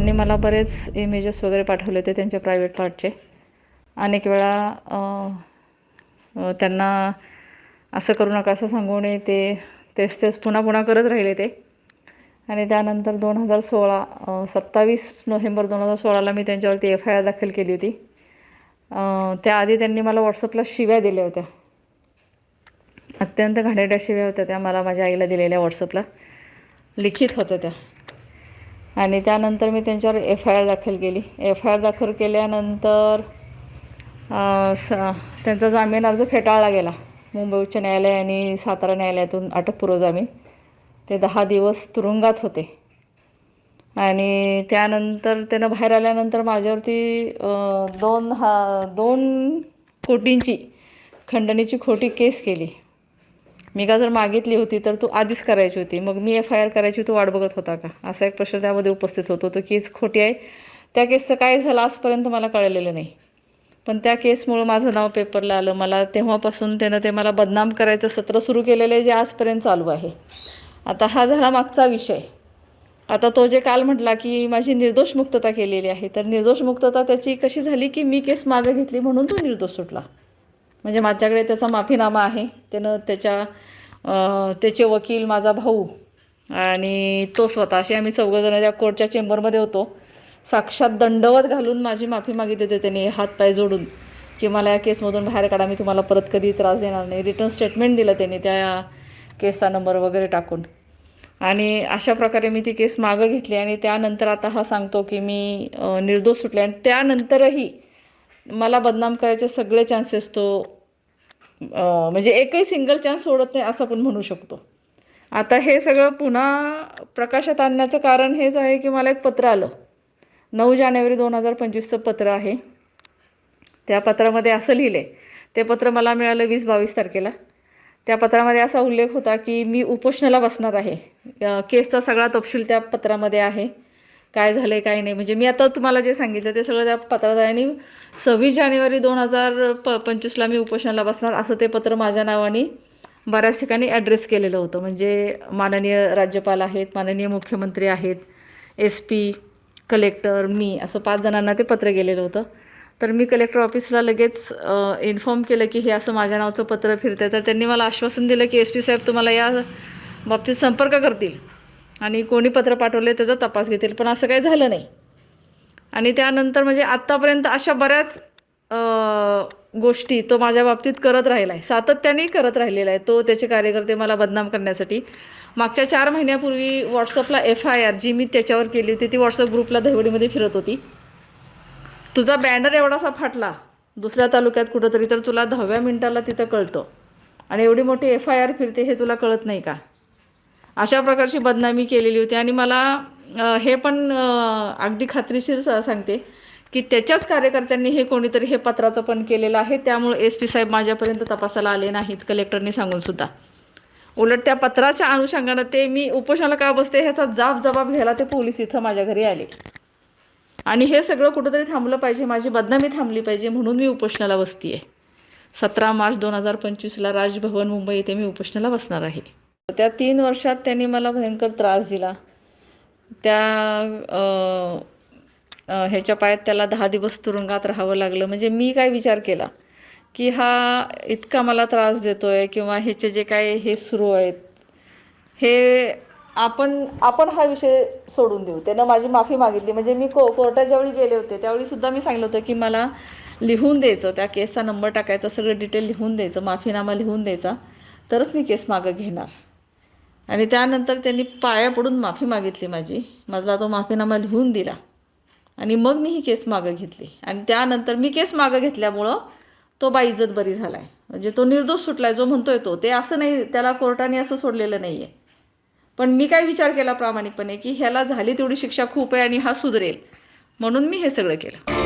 त्यांनी मला बरेच इमेजेस वगैरे पाठवले होते त्यांच्या प्रायव्हेट पार्टचे अनेक वेळा त्यांना असं करू नका असं सांगू नये ते तेच तेच पुन्हा पुन्हा करत राहिले ते. आणि त्यानंतर दोन हजार सोळा सत्तावीस नोव्हेंबर दोन हजार सोळाला मी त्यांच्यावरती एफ आय आर दाखल केली होती. त्याआधी त्यांनी मला व्हॉट्सअपला शिव्या दिल्या होत्या. अत्यंत घाणेरड्या शिव्या होत्या त्या मला माझ्या आईला दिलेल्या व्हॉट्सअपला लिखित होत्या त्या. आणि त्यानंतर मी त्यांच्यावर एफ आय आर दाखल केली. एफ आय आर दाखल केल्यानंतर स त्यांचा जामीन अर्ज फेटाळला गेला. मुंबई उच्च न्यायालय आणि सातारा न्यायालयातून अटकपूर्व जामीन ते दहा दिवस तुरुंगात होते. आणि त्यानंतर त्यानं बाहेर आल्यानंतर माझ्यावरती दोन हा दोन कोटींची खंडणीची खोटी केस केली. मी का जर मागितली होती तर तू आधीच करायची होती. मग मी एफ आय आर करायची तू वाट बघत होता का? असा एक प्रश्न त्यामध्ये उपस्थित होतो. तो केस खोटी आहे. त्या केसचं काय झालं आजपर्यंत मला कळलेलं नाही. पण त्या केसमुळं माझं नाव पेपरला आलं. मला तेव्हापासून त्यानं ते मला बदनाम करायचं सत्र सुरू केलेलं आहे जे आजपर्यंत चालू आहे. आता हा झाला मागचा विषय. आता तो जे काल म्हटला की माझी निर्दोष मुक्तता केलेली आहे. तर निर्दोष मुक्तता त्याची कशी झाली की मी केस मागं घेतली म्हणून तो निर्दोष सुटला. म्हणजे माझ्याकडे त्याचा माफीनामा आहे. त्यानं त्याच्या त्याचे वकील माझा भाऊ आणि तो स्वतः असे आम्ही चौघंजणं त्या कोर्टच्या चेंबरमध्ये होतो. साक्षात दंडवत घालून माझी माफी मागितली होते त्याने हातपाय जोडून. की मला या केसमधून बाहेर काढा मी तुम्हाला परत कधी त्रास देणार नाही. रिटर्न स्टेटमेंट दिलं त्याने त्या केसचा नंबर वगैरे टाकून. आणि अशा प्रकारे मी ती केस मागं घेतली आणि त्यानंतर आता हा सांगतो की मी निर्दोष सुटले. आणि त्यानंतरही मला बदनाम करायचे सगळे चान्सेस तो म्हणजे एकही सिंगल चान्स सोडत नाही असं आपण म्हणू शकतो. आता हे सगळं पुन्हा प्रकाशात आणण्याचं कारण हेच आहे की मला एक पत्र आलं. नऊ जानेवारी दोन हजार पंचवीसचं पत्र आहे. त्या पत्रामध्ये असं लिहिलं ते पत्र मला मिळालं वीस बावीस तारखेला. त्या पत्रामध्ये असा उल्लेख होता की मी उपोषणाला बसणार आहे. केसचा सगळा तपशील त्या पत्रामध्ये आहे. काय झालं आहे काय नाही. म्हणजे मी आता तुम्हाला जे सांगितलं ते सगळं त्या पत्रात आहे आणि सव्वीस जानेवारी दोन हजार प पंचवीसला मी उपोषणाला बसणार असं ते पत्र माझ्या नावाने बऱ्याच ठिकाणी ॲड्रेस केलेलं होतं. म्हणजे माननीय राज्यपाल आहेत माननीय मुख्यमंत्री आहेत एस पी कलेक्टर मी असं पाच जणांना ते पत्र गेलेलं होतं. तर मी कलेक्टर ऑफिसला लगेच इन्फॉर्म केलं की हे असं माझ्या नावाचं पत्र फिरतं आहे तर त्यांनी मला आश्वासन दिलं की एस पी साहेब तुम्हाला या बाबतीत संपर्क करतील. आणि कोणी पत्र पाठवले त्याचा तपास घेतील. पण असं काही झालं नाही. आणि त्यानंतर म्हणजे आत्तापर्यंत अशा बऱ्याच गोष्टी तो माझ्या बाबतीत करत राहिला आहे सातत्याने करत राहिलेला आहे तो त्याचे कार्यकर्ते मला बदनाम करण्यासाठी. मागच्या चार महिन्यापूर्वी व्हॉट्सअपला एफ आय आर जी मी त्याच्यावर केली होती ती व्हॉट्सअप ग्रुपला दहिवडीमध्ये फिरत होती. तुझा बॅनर एवढासा फाटला दुसऱ्या तालुक्यात कुठंतरी तर तुला दहाव्या मिनिटाला तिथं कळतं. आणि एवढी मोठी एफ आय आर फिरते हे तुला कळत नाही का? अशा प्रकारची बदनामी केलेली होती. आणि मला हे पण अगदी खात्रीशीर स- सांगते की त्याच्याच कार्यकर्त्यांनी हे कोणीतरी हे पत्राचं पण केलेलं आहे. त्यामुळे एस पी साहेब माझ्यापर्यंत तपासाला आले नाहीत कलेक्टरनी सांगून सुद्धा. उलट त्या पत्राच्या अनुषंगानं ते मी उपोषणाला का बसते ह्याचा जाब जबाब घ्यायला ते पोलीस इथं माझ्या घरी आले. आणि हे सगळं कुठंतरी थांबलं पाहिजे माझी बदनामी थांबली पाहिजे म्हणून मी उपोषणाला बसते आहे सतरा मार्च दोन हजार पंचवीसला राजभवन मुंबई येथे मी उपोषणाला बसणार आहे. त्या तीन वर्षात त्यांनी मला भयंकर त्रास दिला. त्या ह्याच्या पायात त्याला दहा दिवस तुरुंगात राहावं लागलं. म्हणजे मी काय विचार केला की हा इतका मला त्रास देतो आहे किंवा ह्याचे जे काय हे सुरू आहेत हे आपण आपण हा विषय सोडून देऊ. त्यानं माझी माफी मागितली. म्हणजे मी को कोर्टात ज्यावेळी गेले होते त्यावेळी सुद्धा मी सांगितलं होतं की मला लिहून द्यायचं त्या केसचा नंबर टाकायचा सगळं डिटेल लिहून द्यायचं माफीनामा लिहून द्यायचा. तरच मी केस मागं घेणार. आणि त्यानंतर त्यांनी पाया पडून माफी मागितली माझी. मला तो माफीनामा लिहून दिला. आणि मग मी ही केस मागं घेतली. आणि त्यानंतर मी केस मागं घेतल्यामुळं तो बाईज्जत बरी झाला आहे म्हणजे तो निर्दोष सुटला आहे जो म्हणतोय तो. ते असं नाही त्याला कोर्टाने असं सोडलेलं नाही आहे पण मी काय विचार केला प्रामाणिकपणे की ह्याला झाली तेवढी शिक्षा खूप आहे आणि हा सुधरेल. म्हणून मी हे सगळं केलं.